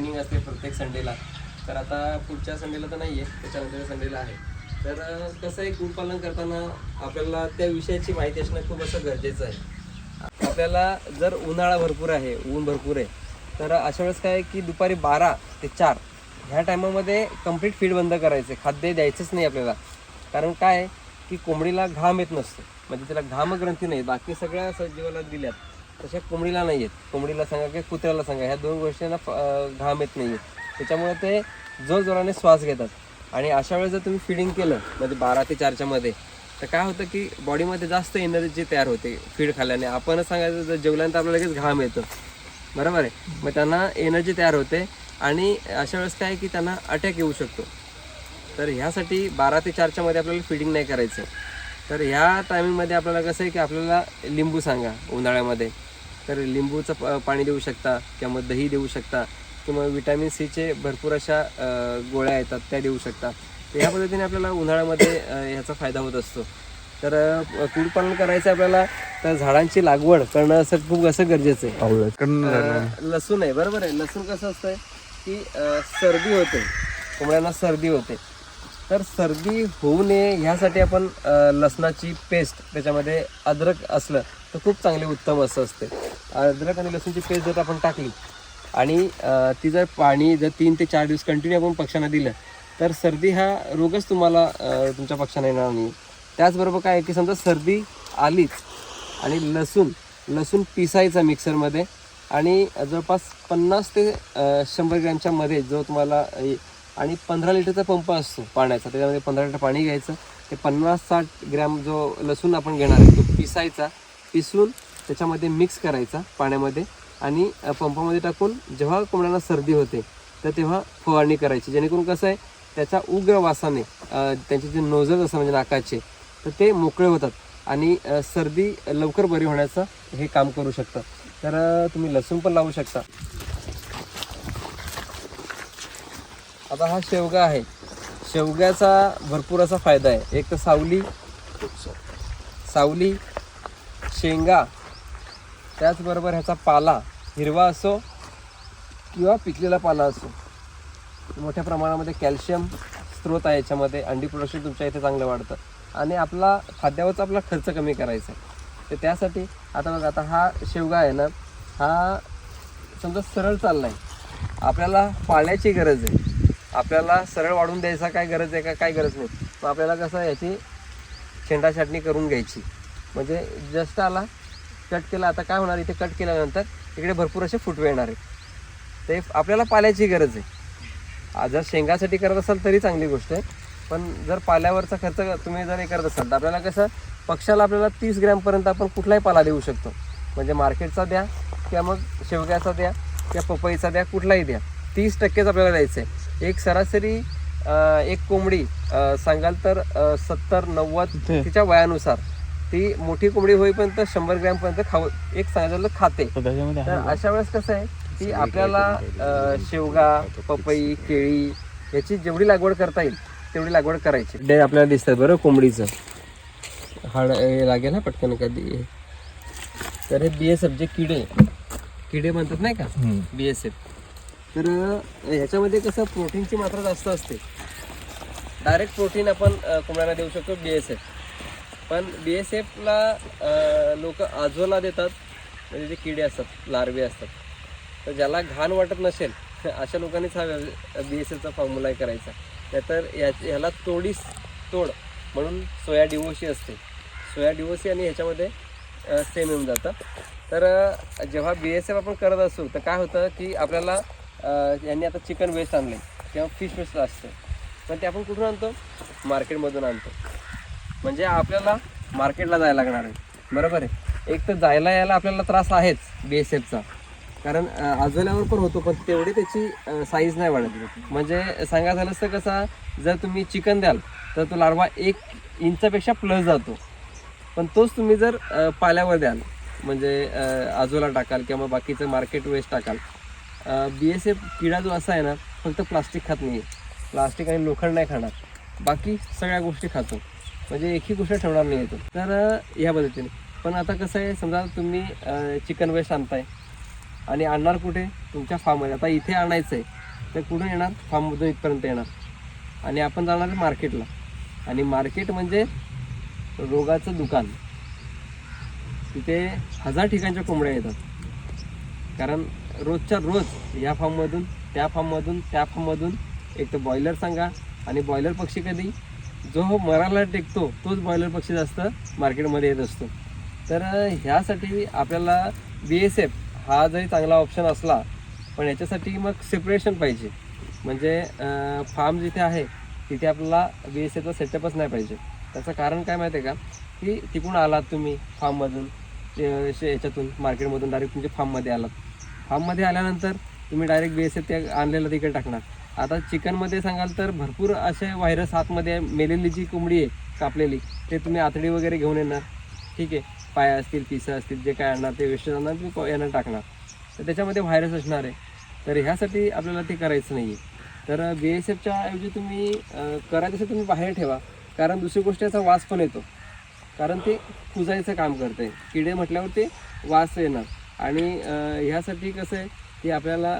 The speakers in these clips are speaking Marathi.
ट्रेनिंग असते प्रत्येक संडेला तर आता पुढच्या संडेला तर नाही आहे त्याच्यानंतर संडेला आहे. तर कसं आहे कुक्कुटपालन करताना आपल्याला त्या विषयाची माहिती असणं खूप असं गरजेचं आहे. आपल्याला जर उन्हाळा भरपूर आहे ऊन भरपूर आहे तर अशा वेळेस काय आहे की दुपारी बारा ते चार ह्या टायमामध्ये कंप्लीट फीड बंद करायचे. खाद्य द्यायचंच नाही आपल्याला. कारण काय की कोंबडीला घाम येत नसतो. म्हणजे त्याला घामग्रंथी नाही बाकी सगळ्या सजीवाला दिल्यात. तशा कोंबडीला नाही आहेत कोंबडीला सांगा की कुत्र्याला सांगा. ह्या दोन गोष्टींना घाम येत नाही आहेत त्याच्यामुळे ते जोर जोराने श्वास घेतात. आणि अशा वेळेस जर तुम्ही फिडिंग केलं म्हणजे बारा ते चारच्या मध्ये तर काय होतं की बॉडीमध्ये जास्त एनर्जी तयार होते फीड खाल्ल्याने. आपणच सांगायचं जर जेवल्यानंतर आपल्याला लगेच घाम येतो. बरोबर आहे? मग त्यांना एनर्जी तयार होते आणि अशा वेळेस काय आहे की त्यांना अटॅक येऊ शकतो. तर ह्यासाठी बारा ते चारच्या मध्ये आपल्याला फिडिंग नाही करायचं. तर ह्या टायमिंगमध्ये आपल्याला कसं आहे की आपल्याला लिंबू सांगा उन्हाळ्यामध्ये. तर लिंबूचं प- पाणी देऊ शकता किंवा दही देऊ शकता किंवा विटॅमिन सीचे भरपूर अशा गोळ्या येतात त्या देऊ शकता. तर ह्या पद्धतीने आपल्याला उन्हाळ्यामध्ये ह्याचा फायदा होत असतो. तर अ, कुक्कुटपालन करायचं आपल्याला तर झाडांची लागवड करणं असं खूप असं गरजेचं आहे. लसूण आहे बरोबर आहे. लसूण कसं असतंय की सर्दी होते. कोंबड्यांना सर्दी होते. तर सर्दी होऊ नये ह्यासाठी आपण लसणाची पेस्ट त्याच्यामध्ये अद्रक असलं तर खूप चांगले उत्तम असं असते. अद्रक आणि लसूणची पेस्ट जर आपण टाकली आणि ती जर पाणी जर तीन ते चार दिवस कंटिन्यू आपण पक्ष्यांना दिलं तर सर्दी हा रोगच तुम्हाला तुमच्या पक्ष्यांना येणार नाही. त्याचबरोबर काय आहे की समजा सर्दी आलीच आणि लसूण लसूण पिसायचा मिक्सरमध्ये आणि जवळपास पन्नास ते शंभर ग्रॅमच्या मध्ये जो तुम्हाला आणि पंधरा लिटरचा पंप असतो पाण्याचा त्याच्यामध्ये पंधरा लिटर पाणी घ्यायचं. ते पन्नास साठ ग्रॅम जो लसूण आपण घेणार आहे तो पिसायचा. पिसून त्याच्यामध्ये मिक्स करायचा पाण्यामध्ये आणि पंपामध्ये टाकून जेव्हा कोंबड्यांना सर्दी होते तर तेव्हा फवारणी करायची. जेणेकरून कसं आहे त्याच्या उग्र वासाने त्यांचे जे नोझल असं म्हणजे नाकाचे तर ते मोकळे होतात आणि सर्दी लवकर बरी होण्याचं हे काम करू शकतं. तर तुम्ही लसूण पण लावू शकता. आता हा शेवगा आहे. शेवग्याचा भरपूर असा फायदा आहे. एक तर सावली सावली शेंगा त्याचबरोबर ह्याचा पाला हिरवा असो किंवा पिकलेला पाला असो मोठ्या प्रमाणामध्ये कॅल्शियम स्त्रोत आहे याच्यामध्ये अंडी प्रोडक्शन तुमच्या इथे चांगलं वाढतं. आणि आपला खाद्यावरचा आपला खर्च कमी करायचा आहे. तर त्यासाठी आता बघा आता हा शेवगा आहे ना हा समजा सरळ चालला आहे आपल्याला पाण्याची गरज आहे. आपल्याला सरळ वाढून द्यायचा काय गरज आहे का काय गरज नाही. मग आपल्याला कसं याची शेंडा छाटणी करून घ्यायची. म्हणजे जस्ट आला कट केला आता काय होणार इथे कट केल्यानंतर इकडे भरपूर असे फुटवे येणार आहेत. ते आपल्याला पाल्याची गरज आहे. जर शेंगासाठी करत असाल तरी चांगली गोष्ट आहे. पण जर पाल्यावरचा खर्च तुम्ही जर हे करत असाल तर आपल्याला कसं पक्षाला आपल्याला तीस ग्रॅमपर्यंत आपण कुठलाही पाला देऊ शकतो. म्हणजे मार्केटचा द्या किंवा मग शेवग्याचा द्या किंवा पपईचा द्या कुठलाही द्या. तीस टक्केच आपल्याला द्यायचं आहे एक सरासरी एक कोंबडी सांगाल तर सत्तर नव्वद तिच्या वयानुसार. ती मोठी कोंबडी होईपर्यंत शंभर ग्रॅमपर्यंत खाऊ एक सांगायचं तर खाते. तर अशा वेळेस कसं आहे की आपल्याला शेवगा पपई केळी याची जेवढी लागवड करता येईल तेवढी लागवड करायची. डे आपल्याला दिसतात बरं कोंबडीचं. हाड हे लागेल ना पटकन कधी तर हे बी एस एफ जे किडे किडे म्हणतात नाही का? बी एस एफ तर ह्याच्यामध्ये कसं प्रोटीनची मात्रा जास्त असते. डायरेक्ट प्रोटीन आपण कोंबड्यांना देऊ शकतो बी एस एफ पण बी एस एफला लोक आजोला देतात. म्हणजे जे किडे असतात लार्वे असतात. तर ज्याला घाण वाटत नसेल अशा लोकांनीच हा बी एस एफचा फॉर्म्युला करायचा. नाहीतर या ह्याला तोडीस तोड म्हणून सोया डिवोशी असते. सोया डिओसी आणि ह्याच्यामध्ये सेम येऊन जातं. तर जेव्हा बी एस एफ आपण करत असू तर काय होतं की आपल्याला यांनी आता चिकन वेस्ट आणले किंवा फिश वेस्ट असतं. पण ते आपण कुठून आणतो? मार्केटमधून आणतो. म्हणजे आपल्याला मार्केटला जायला लागणार आहे. बरोबर आहे? एक तर जायला यायला आपल्याला त्रास आहेच बी एस एफचा कारण आजोल्यावर पण होतो पण तेवढी त्याची साईज नाही वाढत. म्हणजे सांगा झालं तर कसा जर तुम्ही चिकन द्याल तर तो लार्वा एक इंचापेक्षा प्लस जातो. पण तोच तुम्ही जर पाल्यावर द्याल म्हणजे आजोला टाकाल किंवा मग बाकीचं मार्केट वेस्ट टाकाल बी एस एफ किडा जो असा आहे ना फक्त प्लास्टिक खात नाही प्लास्टिक आणि लोखंड नाही खाणार. बाकी सगळ्या गोष्टी खातो. म्हणजे एकही गोष्ट ठेवणार नाही येतो तर ह्या पद्धतीने. पण आता कसं आहे समजा तुम्ही चिकन वेस्ट आणताय आणि आणणार कुठे? तुमच्या फार्ममध्ये आता इथे आणायचं आहे तर कुठून येणार? फार्ममधून इथपर्यंत येणार. आणि आपण जाणार आहे मार्केटला आणि मार्केट म्हणजे रोगाचं दुकान. तिथे हजार ठिकाणच्या कोंबड्या येतात. कारण रोजच्या रोज या फार्ममधून त्या फार्ममधून त्या फार्ममधून एक तर बॉयलर सांगा आणि बॉयलर पक्षी कधी? जो मराला टेकतो तोच बॉयलर पक्षी जास्त मार्केटमध्ये येत असतो. तर ह्यासाठी आपल्याला बी एस एफ हा जरी चांगला ऑप्शन असला पण याच्यासाठी मग सेपरेशन पाहिजे. म्हणजे फार्म जिथे आहे तिथे आपल्याला बी एस एफचा सेटअपच नाही पाहिजे. त्याचं कारण काय माहिती आहे का? की तिकडून आलात तुम्ही फार्ममधून याच्यातून मार्केटमधून डायरेक्ट तुमच्या फार्ममध्ये आलात. फार्ममध्ये आल्यानंतर तुम्ही डायरेक्ट बी एस एफ ते आणलेलं तिकडे टाकणार. आता चिकनमध्ये सांगाल तर भरपूर असे व्हायरस आतमध्ये मेलेली जी कोंबडी आहे कापलेली ते तुम्ही आतडी वगैरे घेऊन येणार. ठीक आहे. पाया असतील पिसं असतील जे काय आणणार ते वेस्ट आणणार तुम्ही यांना टाकणार. तर त्याच्यामध्ये व्हायरस असणार आहे. तर ह्यासाठी आपल्याला ते करायचं नाही आहे तर बी एस एफच्या ऐवजी तुम्ही करायचं असेल तुम्ही बाहेर ठेवा. कारण दुसरी गोष्ट याचा वास पण येतो. कारण ते कुजायचं काम करते किडे म्हटल्यावर ते वास येणार. आणि ह्यासाठी कसं आहे की आपल्याला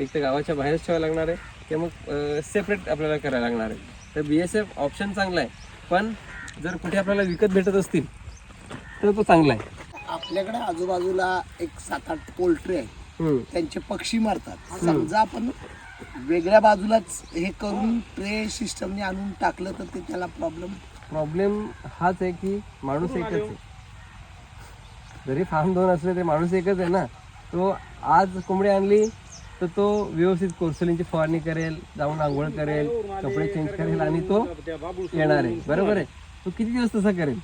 एक तर गावाच्या बाहेरच ठेवावं लागणार आहे. किंवा मग सेपरेट आपल्याला करायला लागणार आहे. तर बी एस एफ ऑप्शन चांगला आहे. पण जर कुठे आपल्याला विकत भेटत असतील तर तो चांगला आहे. आपल्याकडे आजूबाजूला एक सात आठ पोल्ट्री आहे. त्यांचे पक्षी मारतात. समजा आपण वेगळ्या बाजूलाच हे करून ट्रे सिस्टमने आणून टाकलं तर ते त्याला प्रॉब्लेम प्रॉब्लेम हाच आहे की माणूस एकच आहे. जरी फार्म दोन असले तरी माणूस एकच आहे ना. तो आज कोंबडी आणली तर तो व्यवस्थित कोर्सलींची फवारणी करेल जाऊन आंघोळ करेल कपडे चेंज करेल आणि तो येणार आहे. बरोबर आहे? तो किती दिवस तसा करेल?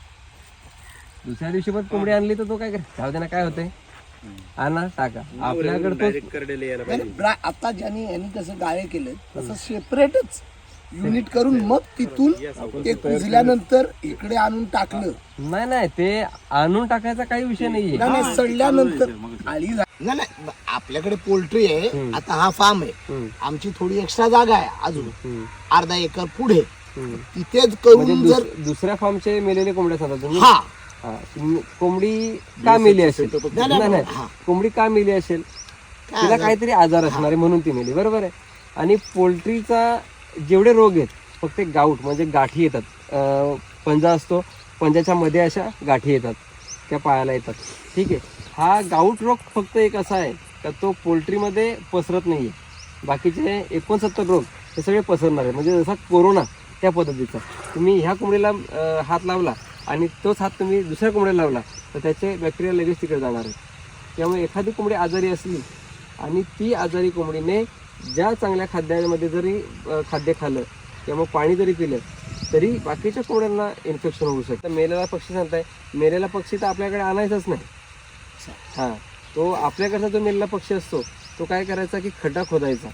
दुसऱ्या दिवशी पण कोंबडी आणली तर तो काय करेल? जाऊ दे ना काय होतंय? आणा टाका. आपल्याकडे तो आता ज्यांनी यांनी कसं गाळे केलं तसं सेपरेटच युनिट करून मग तिथून ते कुजल्यानंतर इकडे आणून टाकलं. नाही नाही ते आणून टाकायचा काही विषय नाहीये. नाही, नाही, सडल्यानंतर आळी झा- नाही नाही आपल्याकडे पोल्ट्री आहे आता हा फार्म आहे. आमची थोडी एक्स्ट्रा जागा आहे अजून. अर्धा एकर पुढे. तिथेच म्हणजे करून जर दुस- दुसऱ्या फार्मचे मेलेले कोंबड्या सांगता तुम्ही हा. हा, कोंबडी का मेली असेल? नाही, नाही नाही हा. कोंबडी का मेली असेल? तिला काहीतरी आजार असणार आहे म्हणून ती मेली बरोबर आहे. आणि पोल्ट्रीचा जेवढे रोग आहेत फक्त एक गाऊट म्हणजे गाठी येतात. पंजा असतो पंजाच्या मध्ये अशा गाठी येतात त्या पायाला येतात. ठीक आहे. हा गाऊट रोग फक्त एक असा आहे का तो पोल्ट्रीमध्ये पसरत नाही आहे बाकीचे एकोणसत्तर रोग हे सगळे पसरणार आहे म्हणजे जसा कोरोना त्या पद्धतीचा. तुम्ही ह्या कोंबडीला हात लावला आणि तोच हात तुम्ही दुसऱ्या कोंबडीला लावला तर त्याचे बॅक्टेरिया लगेच तिकडे जाणार आहे त्यामुळे एखादी कोंबडी आजारी असली आणि ती आजारी कोंबडीने ज्या चांगल्या खाद्यामध्ये जरी खाद्य खाल्लं किंवा मग पाणी जरी पिलं तरी बाकीच्या कोंबड्यांना इन्फेक्शन होऊ शकतं. मेलेला पक्षी सांगताय मेलेला पक्षी तर आपल्याकडे आणायचाच नाही. हां तो आपल्याकडचा जो मेलेला पक्षी असतो तो काय करायचा की खड्डा खोदायचा.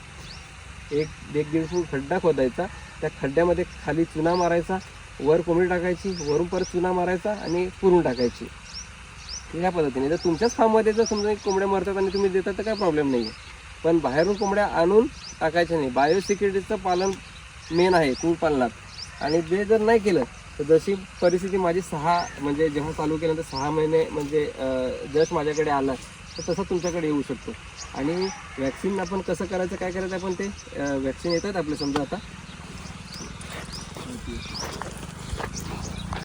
एक एक दीड फूट खड्डा खोदायचा त्या खड्ड्यामध्ये खाली चुना मारायचा वर कोंबडी टाकायची वरून परत चुना मारायचा आणि पुरून टाकायची. ह्या पद्धतीने. जर तुमच्याच फार्ममध्ये जर समजा एक कोंबड्या मरतात आणि तुम्ही देतात तर काय प्रॉब्लेम नाही आहे पण बाहेरून कोंबड्या आणून टाकायच्या नाही. बायोसिक्युरिटीचं पालन मेन आहे कुळपालनात आणि ते जर नाही केलं तर जशी परिस्थिती माझी सहा म्हणजे जेव्हा चालू केल्यानंतर सहा महिने म्हणजे जस्ट माझ्याकडे आला तर तसं तुमच्याकडे येऊ शकतो. आणि वॅक्सिन आपण कसं करायचं काय करायचं आपण ते वॅक्सिन येतात आपले समजा आता.